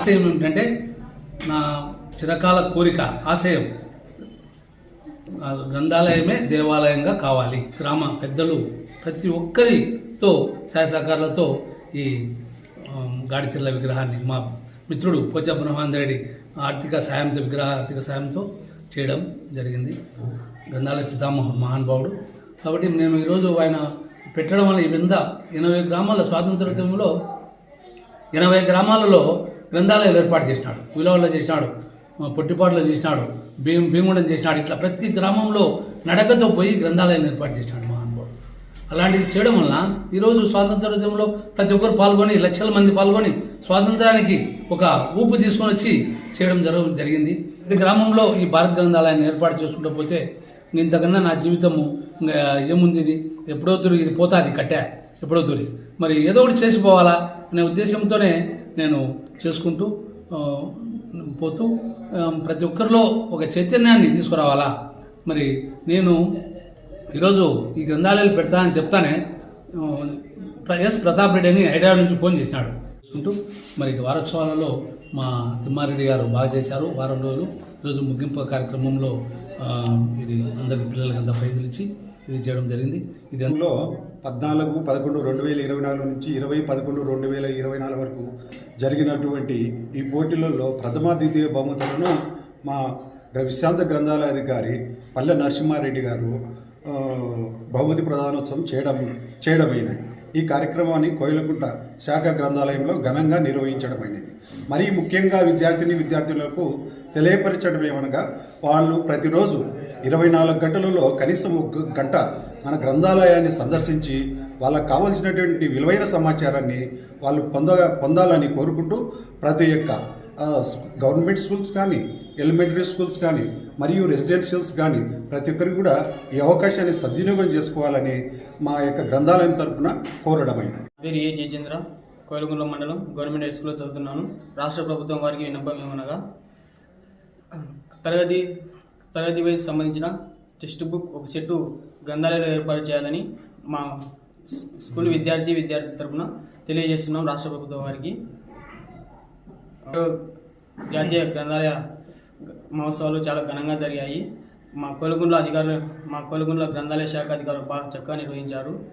ఆశయం ఏమిటంటే నా చిరకాల కోరిక ఆశయం గ్రంథాలయమే దేవాలయంగా కావాలి. గ్రామ పెద్దలు ప్రతి ఒక్కరితో సహాయ ఈ గాడిచెల్ల విగ్రహాన్ని మా మిత్రుడు పోచ బ్రహ్మాందరెడ్డి ఆర్థిక సాయంతో విగ్రహ ఆర్థిక సాయంతో చేయడం జరిగింది. గ్రంథాలయ పితామహ మహానుభావుడు కాబట్టి నేను ఈరోజు ఆయన పెట్టడం వల్ల ఈ వింద ఎనభై గ్రామాల స్వాతంత్రోద్యమంలో ఎనభై గ్రామాలలో గ్రంథాలయాలు ఏర్పాటు చేసినాడు విలువల్లో చేసినాడు పొట్టిపాట్లో చేసినాడు భీం భీముడం చేసినాడు ఇట్లా ప్రతి గ్రామంలో నడకతో పోయి గ్రంథాలయాన్ని ఏర్పాటు చేసినాడు మహానుభావుడు. అలాంటిది చేయడం వలన ఈరోజు స్వాతంత్రోద్యమంలో ప్రతి ఒక్కరు పాల్గొని లక్షల మంది పాల్గొని స్వాతంత్రానికి ఒక ఊపు తీసుకొని వచ్చి చేయడం జరగ జరిగింది. ప్రతి గ్రామంలో ఈ భారత గ్రంథాలయాన్ని ఏర్పాటు చేసుకుంటూ పోతే ఇంతకన్నా నా జీవితము ఏముంది ఇది? ఎప్పుడో తూరి ఇది పోతాది కట్టా ఎప్పుడో తూరి. మరి ఏదో ఒకటి చేసిపోవాలా అనే ఉద్దేశంతోనే నేను చేసుకుంటూ పోతూ ప్రతి ఒక్కరిలో ఒక చైతన్యాన్ని తీసుకురావాలా? మరి నేను ఈరోజు ఈ గ్రంథాలయాలు పెడతా అని చెప్తానే ఎస్ ప్రతాప్ రెడ్డి అని హైదరాబాద్ నుంచి ఫోన్ చేసినాడు. చూసుకుంటూ మరి వారోత్సవాలలో మా తిమ్మారెడ్డి గారు బాగా చేశారు. వారం రోజులు ఈరోజు ముగింపు కార్యక్రమంలో ఇది అందరికి పిల్లలకి అంతా ప్రైజులు ఇచ్చి ఇది చేయడం జరిగింది. ఇది అందులో పద్నాలుగు పదకొండు రెండు వేల ఇరవై నాలుగు నుంచి ఇరవై పదకొండు రెండు వేల ఇరవై నాలుగు వరకు జరిగినటువంటి ఈ పోటీలలో ప్రథమ ద్వితీయ బహుమతులను మా విశ్రాంత గ్రంథాలయాధికారి పల్లె నరసింహారెడ్డి గారు బహుమతి ప్రధానోత్సవం చేయడం చేయడమైనది. ఈ కార్యక్రమాన్ని కోయిలకుంట శాఖ గ్రంథాలయంలో ఘనంగా నిర్వహించడమైనది. మరీ ముఖ్యంగా విద్యార్థిని విద్యార్థులకు తెలియపరచడం ఏమనగా వాళ్ళు ప్రతిరోజు ఇరవై నాలుగు గంటలలో కనీసం ఒక గంట మన గ్రంథాలయాన్ని సందర్శించి వాళ్ళకు కావలసినటువంటి విలువైన సమాచారాన్ని వాళ్ళు పొందగా పొందాలని కోరుకుంటూ ప్రతి ఒక్క గవర్నమెంట్ స్కూల్స్ కానీ ఎలిమెంటరీ స్కూల్స్ కానీ మరియు రెసిడెన్షియల్స్ కానీ ప్రతి ఒక్కరికి కూడా ఈ అవకాశాన్ని సద్వినియోగం చేసుకోవాలని మా యొక్క గ్రంథాలయం తరపున కోరడమైనది పేరు ఏ జయచంద్ర కోయలగుండ్ల మండలం గవర్నమెంట్ హై స్కూల్లో చదువుతున్నాను. రాష్ట్ర ప్రభుత్వం వారికి విన్నపం ఏమనగా తరగతి తరగతి వయసు సంబంధించిన టెక్స్ట్ బుక్ ఒక సెట్టు గ్రంథాలయాలు ఏర్పాటు చేయాలని మా స్కూల్ విద్యార్థి విద్యార్థి తరఫున తెలియజేస్తున్నాం రాష్ట్ర ప్రభుత్వం వారికి. జాతీయ గ్రంథాలయ మహోత్సవాలు చాలా ఘనంగా జరిగాయి. మా కోలుగుండ్ల అధికారులు మా కోలుగుండ్ల గ్రంథాలయ శాఖ అధికారులు బాగా చక్కగా నిర్వహించారు.